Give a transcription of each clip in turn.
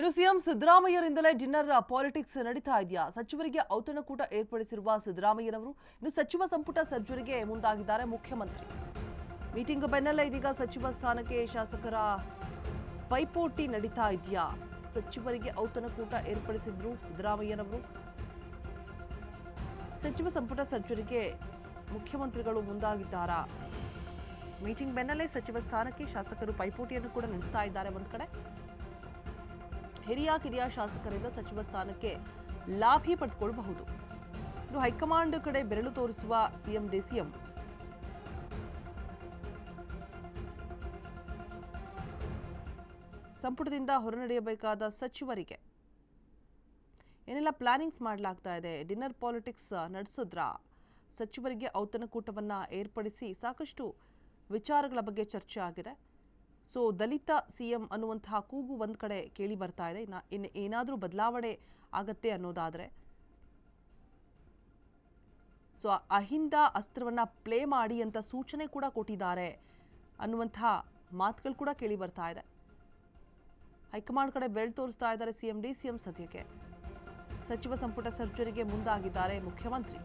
ಇನ್ನು CM ಸಿದ್ದರಾಮಯ್ಯರಿಂದಲೇ dinner politics ನಡೀತಾ ಇದೆಯಾ? ಸಚಿವರಿಗೆ ಔತಣಕೂಟ ಏರ್ಪಡಿಸಿರುವ ಸಿದ್ದರಾಮಯ್ಯನವರು ಇನ್ನು ಸಚಿವ ಸಂಪುಟ ಸರ್ಜರಿಗೆ ಮುಂದಾಗಿದ್ದಾರೆ ಮುಖ್ಯಮಂತ್ರಿ. ಮೀಟಿಂಗ್ ಬೆನ್ನಲ್ಲೇ ಇದೀಗ ಸಚಿವ ಸ್ಥಾನಕ್ಕೆ ಶಾಸಕರ ಪೈಪೋಟಿ ನಡೀತಾ ಇದೆಯಾ? ಸಚಿವರಿಗೆ ಔತಣಕೂಟ ಏರ್ಪಡಿಸಿದ್ರು ಸಿದ್ದರಾಮಯ್ಯನವರು. ಸಚಿವ ಸಂಪುಟ ಸರ್ಜರಿಗೆ ಮುಖ್ಯಮಂತ್ರಿಗಳು ಮುಂದಾಗಿದ್ದಾರಾ? ಮೀಟಿಂಗ್ ಬೆನ್ನಲ್ಲೇ ಸಚಿವ ಸ್ಥಾನಕ್ಕೆ ಶಾಸಕರು ಪೈಪೋಟಿಯನ್ನು ಕೂಡ ನಡೆಸ್ತಾ ಇದ್ದಾರೆ ಒಂದು ಕಡೆ. ಹಿರಿಯ ಕಿರಿಯ ಶಾಸಕರಿಂದ ಸಚಿವ ಸ್ಥಾನಕ್ಕೆ ಲಾಭಿ ಪಡೆದುಕೊಳ್ಳಬಹುದು. ಇನ್ನು ಹೈಕಮಾಂಡ್ ಕಡೆ ಬೆರಳು ತೋರಿಸುವ ಸಿಎಂ ಡಿಸಿಎಂ ಸಂಪುಟದಿಂದ ಹೊರನಡೆಯಬೇಕಾದ ಸಚಿವರಿಗೆ. ಏನೆಲ್ಲ ಪ್ಲಾನಿಂಗ್ಸ್ ಮಾಡಲಾಗ್ತಾ ಇದೆ? ಡಿನ್ನರ್ ಪಾಲಿಟಿಕ್ಸ್ ನಡೆಸಿದ್ರ? ಸಚಿವರಿಗೆ ಔತಣಕೂಟವನ್ನು ಏರ್ಪಡಿಸಿ ಸಾಕಷ್ಟು ವಿಚಾರಗಳ ಬಗ್ಗೆ ಚರ್ಚೆ ಆಗಿದೆ. ಸೊ ದಲಿತ ಸಿ ಎಂ ಅನ್ನುವಂತಹ ಕೂಗು ಒಂದು ಕಡೆ ಕೇಳಿ ಬರ್ತಾ ಇದೆ. ಇನ್ನು ಏನಾದರೂ ಬದಲಾವಣೆ ಆಗತ್ತೆ ಅನ್ನೋದಾದರೆ. ಸೊ ಅಹಿಂದ ಅಸ್ತ್ರವನ್ನು ಪ್ಲೇ ಮಾಡಿ ಅಂತ ಸೂಚನೆ ಕೂಡ ಕೊಟ್ಟಿದ್ದಾರೆ ಅನ್ನುವಂತಹ ಮಾತುಗಳು ಕೂಡ ಕೇಳಿ ಬರ್ತಾ ಇದೆ. ಹೈಕಮಾಂಡ್ ಕಡೆ ಬೆಳ್ ತೋರಿಸ್ತಾ ಇದ್ದಾರೆ C M D C M ಸದ್ಯಕ್ಕೆ. ಸಚಿವ ಸಂಪುಟ ಸರ್ಜರಿಗೆ ಮುಂದಾಗಿದ್ದಾರೆ ಮುಖ್ಯಮಂತ್ರಿ.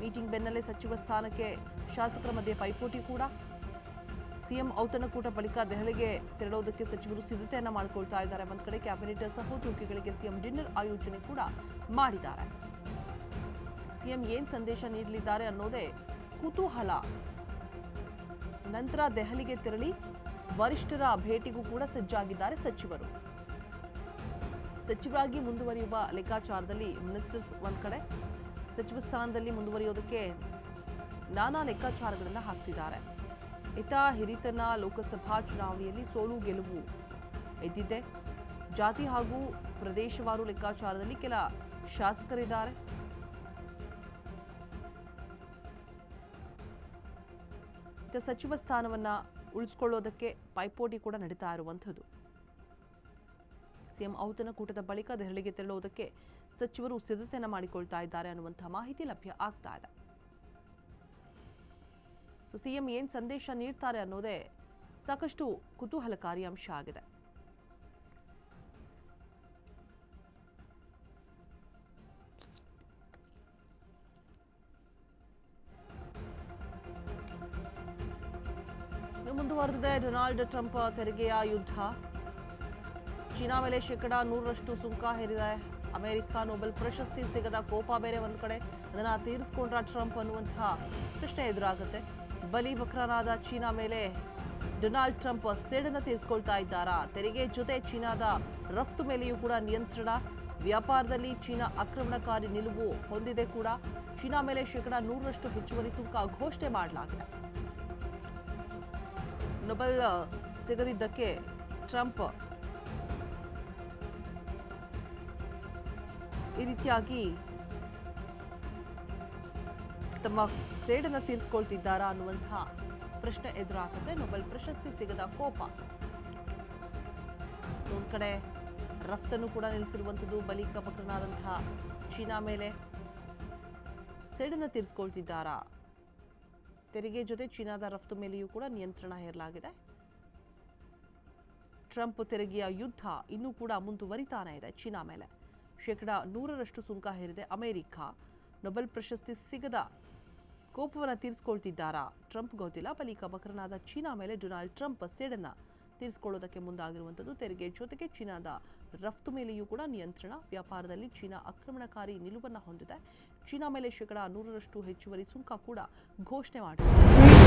ಮೀಟಿಂಗ್ ಬೆನ್ನಲ್ಲೇ ಸಚಿವ ಸ್ಥಾನಕ್ಕೆ ಶಾಸಕರ ಮಧ್ಯೆ ಪೈಪೋಟಿ ಕೂಡ. ಸಿಎಂ ಔತಣಕೂಟ ಬಳಿಕ ದೆಹಲಿಗೆ ತೆರಳೋದಕ್ಕೆ ಸಚಿವರು ಸಿದ್ಧತೆಯನ್ನ ಮಾಡಿಕೊಳ್ತಾ ಇದ್ದಾರೆ. ಒಂದು ಕಡೆ ಕ್ಯಾಬಿನೆಟ್ ಸಹೋದ್ಯೋಗಿಗಳಿಗೆ ಸಿಎಂ ಡಿನ್ನರ್ ಆಯೋಜನೆ ಕೂಡ ಮಾಡಿದ್ದಾರೆ. ಸಿಎಂ ಏನ್ ಸಂದೇಶ ನೀಡಲಿದ್ದಾರೆ ಅನ್ನೋದೇ ಕುತೂಹಲ. ನಂತರ ದೆಹಲಿಗೆ ತೆರಳಿ ವರಿಷ್ಠರ ಭೇಟಿಗೂ ಕೂಡ ಸಜ್ಜಾಗಿದ್ದಾರೆ ಸಚಿವರು. ಸಚಿವರಾಗಿ ಮುಂದುವರಿಯುವ ಲೆಕ್ಕಾಚಾರದಲ್ಲಿ ಮಿನಿಸ್ಟರ್ಸ್ ಒಂದ್ ಕಡೆ, ಸಚಿವ ಸ್ಥಾನದಲ್ಲಿ ಮುಂದುವರಿಯೋದಕ್ಕೆ ನಾನಾ ಲೆಕ್ಕಾಚಾರಗಳನ್ನು ಹಾಕ್ತಿದ್ದಾರೆ. ಇತ ಹಿರಿತನ ಲೋಕಸಭಾ ಚುನಾವಣೆಯಲ್ಲಿ ಸೋಲು ಗೆಲುವು ಎದ್ದಿದೆ. ಜಾತಿ ಹಾಗೂ ಪ್ರದೇಶವಾರು ಲೆಕ್ಕಾಚಾರದಲ್ಲಿ ಕೆಲ ಶಾಸಕರಿದ್ದಾರೆ. ಸಚಿವ ಸ್ಥಾನವನ್ನ ಉಳಿಸ್ಕೊಳ್ಳೋದಕ್ಕೆ ಪೈಪೋಟಿ ಕೂಡ ನಡೀತಾ ಇರುವಂಥದ್ದು. ಸಿಎಂ ಔತಣಕೂಟದ ಬಳಿಕ ದೆಹಲಿಗೆ ತೆರಳುವುದಕ್ಕೆ ಸಚಿವರು ಸಿದ್ಧತೆಯನ್ನು ಮಾಡಿಕೊಳ್ತಾ ಇದ್ದಾರೆ ಅನ್ನುವಂತಹ ಮಾಹಿತಿ ಲಭ್ಯ ಆಗ್ತಾ ಇದೆ. ಸೊ ಸಿಎಂ ಏನು ಸಂದೇಶ ನೀಡ್ತಾರೆ ಅನ್ನೋದೇ ಸಾಕಷ್ಟು ಕುತೂಹಲಕಾರಿ ಅಂಶ ಆಗಿದೆ. ಮುಂದುವರೆದಿದೆ ಡೊನಾಲ್ಡ್ ಟ್ರಂಪ್ ತೆರಿಗೆಯ ಯುದ್ಧ. ಚೀನಾ ಮೇಲೆ ಶೇಕಡಾ ನೂರರಷ್ಟು ಸುಂಕ ಹೇರಿದೆ. ಅಮೆರಿಕ ನೊಬೆಲ್ ಪ್ರಶಸ್ತಿ ಸಿಗದ ಕೋಪ ಬೇರೆ ಒಂದು ಕಡೆ. ಅದನ್ನು ತೀರಿಸ್ಕೊಂಡ್ರ ಟ್ರಂಪ್ ಅನ್ನುವಂತಹ ಪ್ರಶ್ನೆ ಎದುರಾಗುತ್ತೆ. ಬಲಿ ವಕ್ರನಾದ ಚೀನಾ ಮೇಲೆ ಡೊನಾಲ್ಡ್ ಟ್ರಂಪ್ ಸೇಡನ್ನ ತೀರಿಸಿಕೊಳ್ತಾ ಇದ್ದಾರಾ? ತೆರಿಗೆ ಜೊತೆ ಚೀನಾದ ರಫ್ತು ಮೇಲೆಯೂ ಕೂಡ ನಿಯಂತ್ರಣ. ವ್ಯಾಪಾರದಲ್ಲಿ ಚೀನಾ ಆಕ್ರಮಣಕಾರಿ ನಿಲುವು ಹೊಂದಿದೆ ಕೂಡ. ಚೀನಾ ಮೇಲೆ ಶೇಕಡ ನೂರರಷ್ಟು ಹೆಚ್ಚುವರಿ ಸುಂಕ ಘೋಷಣೆ ಮಾಡಲಾಗಿದೆ. ನೊಬೆಲ್ ಸಿಗದಿದ್ದಕ್ಕೆ ಟ್ರಂಪ್ ಈ ರೀತಿಯಾಗಿ ತಮ್ಮ ಸೇಡನ್ನ ತೀರಿಸ್ಕೊಳ್ತಿದ್ದಾರಾ ಅನ್ನುವಂತಹ ಪ್ರಶ್ನೆ ಎದುರಾಗುತ್ತೆ. ನೊಬೆಲ್ ಪ್ರಶಸ್ತಿ ಸಿಗದ ಕೋಪ. ಒಂದು ಕಡೆ ರಫ್ತನ್ನು ಕೂಡ ನಿಲ್ಲಿಸಿರುವಂಥದ್ದು ಬಲಿಕ ಬಕ್ರನಾದಂತಹ ಚೀನಾ ಮೇಲೆ ಸೇಡನ್ನ ತೀರಿಸ್ಕೊಳ್ತಿದ್ದಾರಾ? ತೆರಿಗೆ ಜೊತೆ ಚೀನಾದ ರಫ್ತು ಮೇಲೆಯೂ ಕೂಡ ನಿಯಂತ್ರಣ ಹೇರಲಾಗಿದೆ. ಟ್ರಂಪ್ ತೆರಿಗೆಯ ಯುದ್ಧ ಇನ್ನೂ ಕೂಡ ಮುಂದುವರಿತಾನೆ ಇದೆ ಚೀನಾ ಮೇಲೆ. ಶೇಕಡ ನೂರರಷ್ಟು ಸುಂಕ ಹೇರಿದೆ ಅಮೆರಿಕ. ನೊಬೆಲ್ ಪ್ರಶಸ್ತಿ ಸಿಗದ ಕೋಪವನ್ನು ತೀರಿಸ್ಕೊಳ್ತಿದ್ದಾರಾ? ಟ್ರಂಪ್ ಗೊತ್ತಿಲ್ಲ. ಬಳಿಕ ಬಕರನಾದ ಚೀನಾ ಮೇಲೆ ಡೊನಾಲ್ಡ್ ಟ್ರಂಪ್ ಸೇಡನ್ನ ತೀರಿಸಿಕೊಳ್ಳೋದಕ್ಕೆ ಮುಂದಾಗಿರುವಂಥದ್ದು ತೆರಿಗೆ ಜೊತೆಗೆ ಚೀನಾದ ರಫ್ತು ಮೇಲೆಯೂ ಕೂಡ ನಿಯಂತ್ರಣ. ವ್ಯಾಪಾರದಲ್ಲಿ ಚೀನಾ ಆಕ್ರಮಣಕಾರಿ ನಿಲುವನ್ನು ಹೊಂದಿದೆ. ಚೀನಾ ಮೇಲೆ ಶೇಕಡಾ ನೂರರಷ್ಟು ಹೆಚ್ಚುವರಿ ಸುಂಕ ಕೂಡ ಘೋಷಣೆ ಮಾಡಿದೆ.